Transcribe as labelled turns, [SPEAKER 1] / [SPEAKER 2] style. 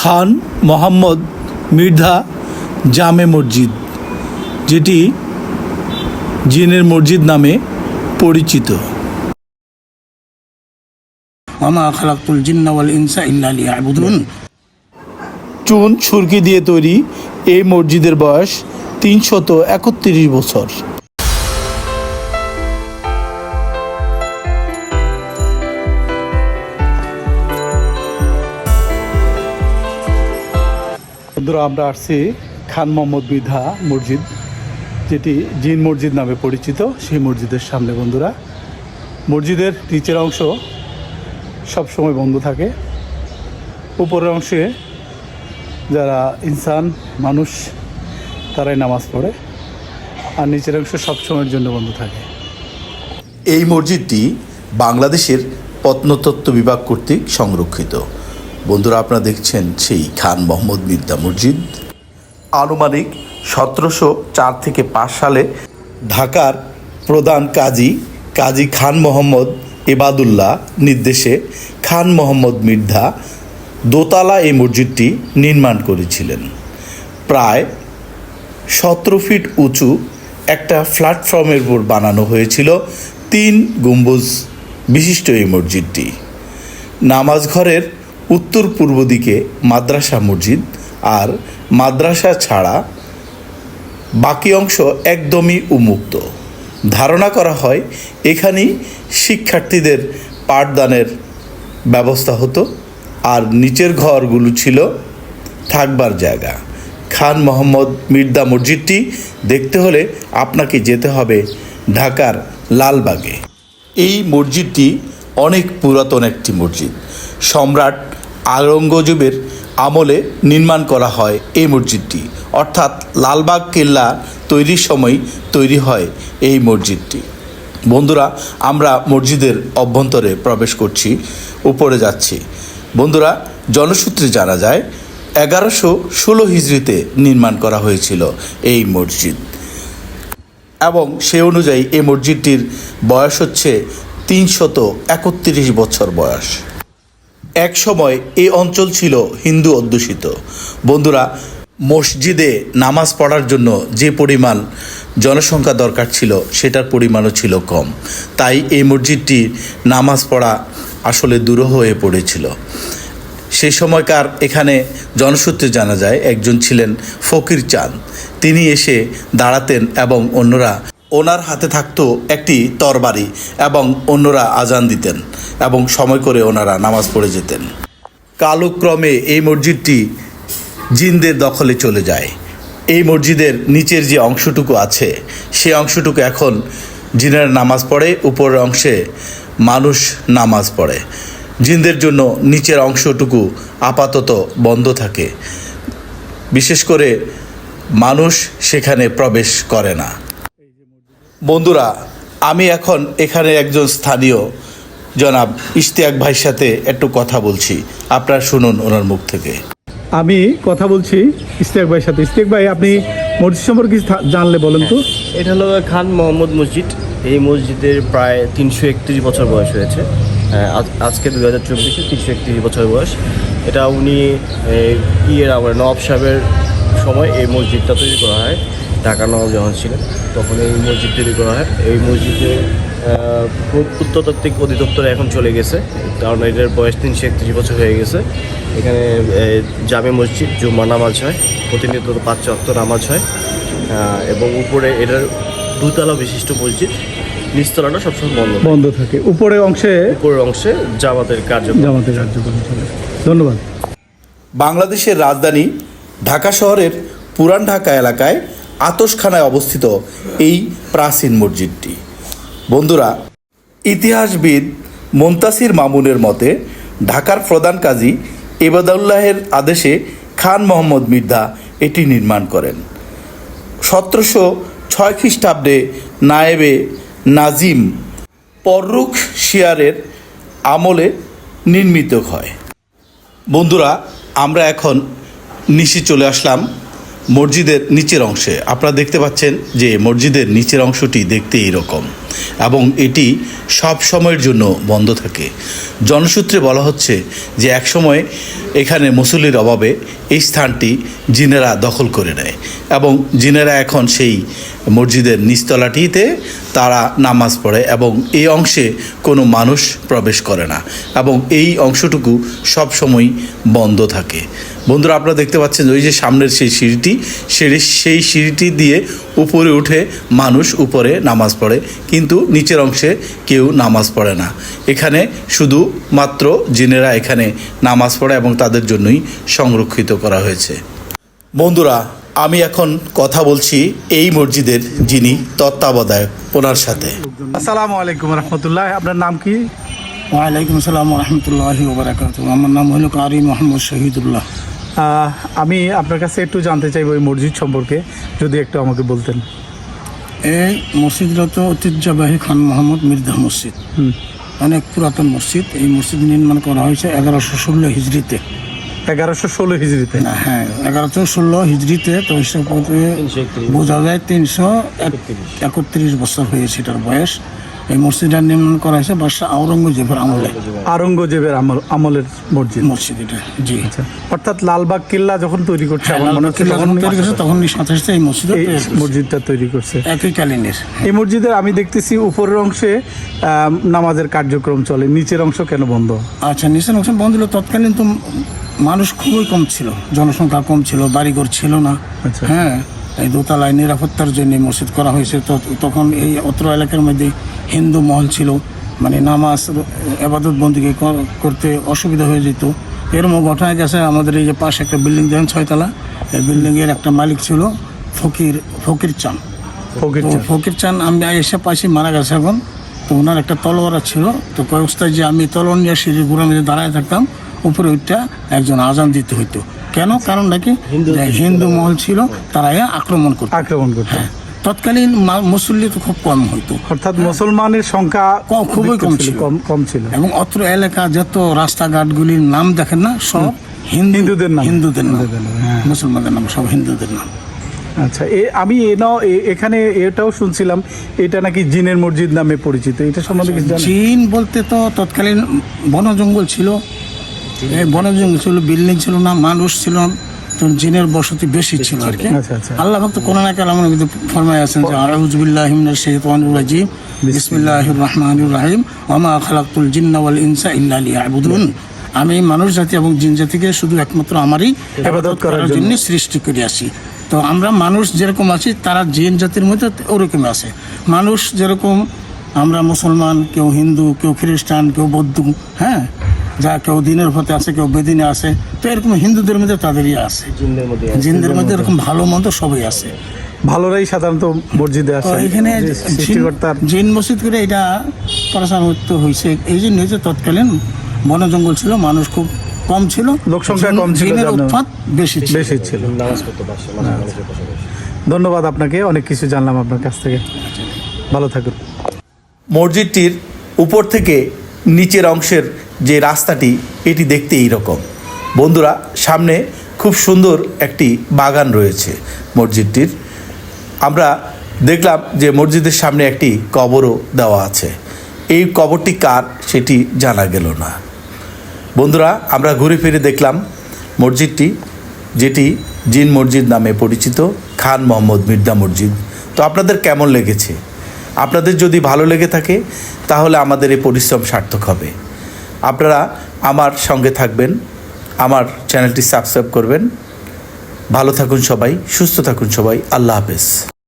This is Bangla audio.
[SPEAKER 1] খান মোহাম্মদ মির্ধা জামে মসজিদ যেটি জিনের মসজিদ নামে পরিচিত। চুন সুরকি দিয়ে তৈরি এই মসজিদের বয়স তিনশত একত্রিশ বছর। বন্ধুরা, আমরা আসছি খান মোহাম্মদ বিধা মসজিদ, যেটি জিন মসজিদ নামে পরিচিত। সেই মসজিদের সামনে বন্ধুরা, মসজিদের নিচের অংশ সবসময় বন্ধ থাকে। উপরের অংশে যারা ইনসান, মানুষ, তারাই নামাজ পড়ে। আর নিচের অংশ সবসময়ের জন্য বন্ধ থাকে।
[SPEAKER 2] এই মসজিদটি বাংলাদেশের প্রত্নতত্ত্ব বিভাগ কর্তৃক সংরক্ষিত। বন্ধুরা, আপনারা দেখছেন সেই খান মোহাম্মদ মির্জা মসজিদ। আনুমানিক সতেরোশো চার থেকে পাঁচ সালে ঢাকার প্রধান কাজী কাজী খান মোহাম্মদ এবাদুল্লাহ নির্দেশে খান মোহাম্মদ মির্ধা দোতলা এই মসজিদটি নির্মাণ করেছিলেন। প্রায় সতেরো ফিট উঁচু একটা প্ল্যাটফর্মের উপর বানানো হয়েছিল তিন গম্বুজ বিশিষ্ট এই মসজিদটি। নামাজ ঘরের উত্তর পূর্ব দিকে মাদ্রাসা মসজিদ আর মাদ্রাসা ছাড়া বাকি অংশ একদমই উন্মুক্ত। ধারণা করা হয় এখানেই শিক্ষার্থীদের পাঠদানের ব্যবস্থা হতো আর নিচের ঘরগুলো ছিল থাকবার জায়গা। খান মোহাম্মদ মির্দা মসজিদটি দেখতে হলে আপনাকে যেতে হবে ঢাকার লালবাগে। এই মসজিদটি অনেক পুরাতন একটি মসজিদ। সম্রাট আওরঙ্গজেবের আমলে নির্মাণ করা হয় এই মসজিদটি। অর্থাৎ লালবাগ কেল্লা তৈরির সময় তৈরি হয় এই মসজিদটি। বন্ধুরা, আমরা মসজিদের অভ্যন্তরে প্রবেশ করছি, উপরে যাচ্ছি। বন্ধুরা, জনসূত্রে জানা যায়, এগারোশো ষোলো হিজড়িতে নির্মাণ করা হয়েছিল এই মসজিদ। এবং সে অনুযায়ী এই মসজিদটির বয়স হচ্ছে তিনশত একত্রিশ বছর বয়স। এক সময় এই অঞ্চল ছিল হিন্দু অধ্যুষিত। বন্ধুরা, মসজিদে নামাজ পড়ার জন্য যে পরিমাণ জনসংখ্যা দরকার ছিল, সেটার পরিমাণও ছিল কম। তাই এই মসজিদটি নামাজ পড়া আসলে দুরূহ হয়ে পড়েছিল। সেই সময়কার এখানে জনসূত্রে জানা যায়, একজন ছিলেন ফকির চাঁদ। তিনি এসে দাঁড়াতেন এবং অন্যরা ওনার হাতে থাকতো একটি তরবারি এবং অন্যরা আজান দিতেন এবং সময় করে ওনারা নামাজ পড়ে যেতেন। কালক্রমে এই মসজিদটি জিনদের দখলে চলে যায়। এই মসজিদের নিচের যে অংশটুকু আছে সেই অংশটুকু এখন জিনের নামাজ পড়ে, উপরের অংশে মানুষ নামাজ পড়ে। জিনদের জন্য নিচের অংশটুকু আপাতত বন্ধ থাকে। বিশেষ করে মানুষ সেখানে প্রবেশ করে না। বন্ধুরা আমি এখন এখানে একজন স্থানীয়। জনাব ইশতিয়াক ভাইয়ের সাথে একটু কথা বলছি। আপনারা শুনুন ওনার মুখ থেকে।
[SPEAKER 1] আমি কথা বলছি ইস্তেক ভাইয়ের সাথে। ইস্তেক ভাই আপনি মসজিদ সম্পর্কে জানলে বলেন তো।
[SPEAKER 3] এটা হলো খান মোহাম্মদ মসজিদ। এই মসজিদের প্রায় তিনশো একত্রিশ বছর বয়স হয়েছে। আজ- আজকে দু হাজার চব্বিশে তিনশো একত্রিশ বছর বয়স। এটা উনি এই, ইয়ের আমার নবাব সাহেবের সময় এই মসজিদটা তৈরি করা হয়। ঢাকা নবাব যখন ছিলেন। তখন এই মসজিদ তৈরি করা হয়। এই মসজিদে প্রত্নতাত্ত্বিক অধিদপ্তরে এখন চলে গেছে কারণ এটার বয়স তিনশো একত্রিশ বছর হয়ে গেছে। এখানে জামে মসজিদ জুম্মা নামাজ হয় প্রতিনিয়ত পাঁচ অক্ত নামাজ হয়। এবং উপরে এটার দুতলা বিশিষ্ট মসজিদ নিচতলাটা সবসময় বন্ধ
[SPEAKER 1] বন্ধ থাকে। উপরের অংশে
[SPEAKER 3] উপরের অংশে জামাতের কার্যক্রম।
[SPEAKER 1] জামাতের কার্যক্রম চলে। ধন্যবাদ।
[SPEAKER 2] বাংলাদেশের রাজধানী ঢাকা শহরের পুরান ঢাকা এলাকায় আতসখানায় অবস্থিত এই প্রাচীন মসজিদটি। বন্ধুরা, ইতিহাসবিদ মুন্তাসির মামুনের মতে ঢাকার প্রধান কাজী এবাদাউল্লাহের আদেশে খান মোহাম্মদ মির্ধা এটি নির্মাণ করেন। সতেরোশো ছয় খ্রিস্টাব্দে নায়েবে নাজিম পররুখ শিয়ারের আমলে নির্মিত হয়। বন্ধুরা, আমরা এখন নিশি চলে আসলাম মসজিদের নিচের অংশে। আপনারা দেখতে পাচ্ছেন যে মসজিদের নিচের অংশটি দেখতে এইরকম এবং এটি সব সময়ের জন্য বন্ধ থাকে। জনসূত্রে বলা হচ্ছে যে একসময় এখানে মুসল্লির অভাবে এই স্থানটি জিনেরা দখল করে নেয় এবং জিনেরা এখন সেই মসজিদের নিচতলাটিতে তারা নামাজ পড়ে এবং এই অংশে কোনো মানুষ প্রবেশ করে না এবং এই অংশটুকু সব সময় বন্ধ থাকে। বন্ধুরা, আপনারা দেখতে পাচ্ছেন ওই যে সামনের সেই সিঁড়িটি সিঁড়ি সেই সিঁড়িটি দিয়ে উপরে উঠে মানুষ উপরে নামাজ পড়ে, কিন্তু নিচের অংশে কেউ নামাজ পড়ে না। এখানে শুধু মাত্র জিনেরা এখানে নামাজ পড়ে এবং তাদের জন্যই সংরক্ষিত করা হয়েছে। বন্ধুরা আমি এখন কথা বলছি এই মসজিদের যিনি তত্ত্বাবধায়ক ওনার সাথে।
[SPEAKER 1] আসসালামু আলাইকুম রহমতুল্লাহ। আপনার নাম কি?
[SPEAKER 4] ওয়ালাইকুম আসসালাম রহমতুল্লাহি ওবরাকাত আমার নাম হলো কারি মোহাম্মদ শহীদুল্লাহ।
[SPEAKER 1] আমি আপনার কাছে একটু জানতে চাইব এই মসজিদ সম্পর্কে যদি একটু আমাকে বলতেন।
[SPEAKER 4] এই মসজিদটা তো ঐতিহ্যবাহী খান মোহাম্মদ মির্জা মসজিদ।
[SPEAKER 1] হুম।
[SPEAKER 4] অনেক পুরাতন মসজিদ। এই মসজিদ নির্মাণ করা হয়েছে এগারোশো ষোলো হিজড়িতে।
[SPEAKER 1] এগারোশো ষোলো হিজড়িতে।
[SPEAKER 4] না হ্যাঁ এগারোশো ষোলো হিজড়িতে তো হিসাব করতে বোঝা যায় তিনশো একত্রিশ বছর হয়েছে এটার বয়স। এই মসজিদটা নির্মাণ করা হয়েছে বাদশাহ আওরঙ্গজেবের আমলে।
[SPEAKER 1] আমল আমলের মসজিদ।
[SPEAKER 4] মসজিদ এটা জি।
[SPEAKER 1] আচ্ছা। অর্থাৎ লালবাগ কিল্লা যখন তৈরি করছে আমার মনে হচ্ছে
[SPEAKER 4] যখন
[SPEAKER 1] তখন
[SPEAKER 4] তৈরি করছে তখন সাথে সাথে এই মসজিদ
[SPEAKER 1] মসজিদটা তৈরি করছে।
[SPEAKER 4] একই কালীনের।
[SPEAKER 1] এই মসজিদের আমি দেখতেছি উপরের অংশে নামাজের কার্যক্রম চলে নিচের অংশ কেন বন্ধ?
[SPEAKER 4] আচ্ছা নিচের অংশ বন্ধ ছিল তৎকালীন তো মানুষ খুবই কম ছিল জনসংখ্যা কম ছিল বাড়িঘর ছিল না।
[SPEAKER 1] আচ্ছা।
[SPEAKER 4] হ্যাঁ এই দোতলায় নিরাপত্তার জন্য মসজিদ করা হয়েছে। তো তখন এই অত্র এলাকার মধ্যে হিন্দু মহল ছিল মানে নামাজ আবাদত বন্দীকে করতে অসুবিধা হয়ে যেত। এরকম ঘটনা গেছে আমাদের এই যে পাশে একটা বিল্ডিং দেন ছয়তলা এই বিল্ডিংয়ের একটা মালিক ছিল ফকির ফকির চান।
[SPEAKER 1] ফকির চান।
[SPEAKER 4] আমি এসে পাশে মারা গেছে এখন। তো ওনার একটা তলোয়ারা ছিল। তো কয়েকস্তায় যে আমি তলোয়ার নিয়ে গোড়া মেঝে দাঁড়ায় থাকতাম উপরে ওইটা একজন আজান দিতে হইতো। কেন? কারণ নাকি হিন্দু মহল ছিল তারা আক্রমণ করতো।
[SPEAKER 1] আক্রমণ করতে।
[SPEAKER 4] তৎকালীন মুসল্লি তো খুব কম হইতো।
[SPEAKER 1] অর্থাৎ মুসলমানের সংখ্যা
[SPEAKER 4] খুবই কম ছিল।
[SPEAKER 1] কম কম ছিল।
[SPEAKER 4] এবং অত্র এলাকা যত রাস্তাঘাটগুলির নাম দেখেন না সব হিন্দু
[SPEAKER 1] হিন্দুদের নাম।
[SPEAKER 4] হিন্দুদের নাম।
[SPEAKER 1] হ্যাঁ।
[SPEAKER 4] মুসলমানদের নাম সব হিন্দুদের নাম।
[SPEAKER 1] আচ্ছা এ আমি এ এ- এখানে এটাও শুনছিলাম এটা নাকি জিনের মসজিদ নামে পরিচিত এটা সম্বন্ধে
[SPEAKER 4] চীন বলতে তো তৎকালীন বন জঙ্গল ছিল। ছিল বিল্ডিং ছিল না মানুষ ছিল না জিনের বসতি বেশি ছিল আর কি।
[SPEAKER 1] আচ্ছা, আচ্ছা।
[SPEAKER 4] আল্লাহ ভক্ত কোরআন কালামের মধ্যে ফরমায় আছেন যে রাজিম বিসমিল্লাহির রহমানির রহিম জিন্না ওয়াল ইনসা ইল্লা লিয়াবুদুন। আমি মানুষ জাতি এবং জিন জাতিকে শুধু একমাত্র আমারই ইবাদত করার জন্য। সৃষ্টি করে আসি। তো আমরা মানুষ যেরকম আছি তারা জিন জাতির মধ্যে ওরকম আছে। মানুষ যেরকম আমরা মুসলমান কেউ হিন্দু কেউ খ্রিস্টান কেউ বৌদ্ধ হ্যাঁ? যা কেউ দিনের পথে আছে কেউ বেদিনে আছে তো এরকম হিন্দুদের মধ্যে তাদেরই আছে।
[SPEAKER 3] জিনদের মধ্যে
[SPEAKER 4] এরকম ভালো মন্দ সবই আছে।
[SPEAKER 1] ভালোরাই সাধারণত মসজিদে আসে
[SPEAKER 4] এখানে জিন- মসজিদ করে এটা পড়াশোনা হয়েছে। এই জন্য যে তৎকালীন বন জঙ্গল ছিল মানুষ খুব কম ছিল।
[SPEAKER 1] লোক সংখ্যা কম ছিল
[SPEAKER 4] উৎপাত বেশি
[SPEAKER 1] বেশি ছিল।
[SPEAKER 3] নামাজ পড়তে পারছে মানুষের পাশাপাশি।
[SPEAKER 1] ধন্যবাদ আপনাকে অনেক কিছু জানলাম আপনার কাছ থেকে। ভালো থাকুন।
[SPEAKER 2] মসজিদটির উপর থেকে নিচের অংশের যে রাস্তাটি, এটি দেখতে এইরকম। বন্ধুরা, সামনে খুব সুন্দর একটি বাগান রয়েছে মসজিদটির। আমরা দেখলাম যে মসজিদের সামনে একটি কবরও দেওয়া আছে। এই কবরটি কার সেটি জানা গেল না। বন্ধুরা, আমরা ঘুরে ফিরে দেখলাম মসজিদটি, যেটি জিন মসজিদ নামে পরিচিত, খান মোহাম্মদ মির্জা মসজিদ। তো আপনাদের কেমন লেগেছে? আপনাদের যদি ভালো লেগে থাকে, তাহলে আমাদের এই পরিশ্রম সার্থক হবে। আপনারা আমার সঙ্গে থাকবেন, আমার চ্যানেলটি সাবস্ক্রাইব করবেন। ভালো থাকুন সবাই, সুস্থ থাকুন সবাই, আল্লাহ হাফেজ।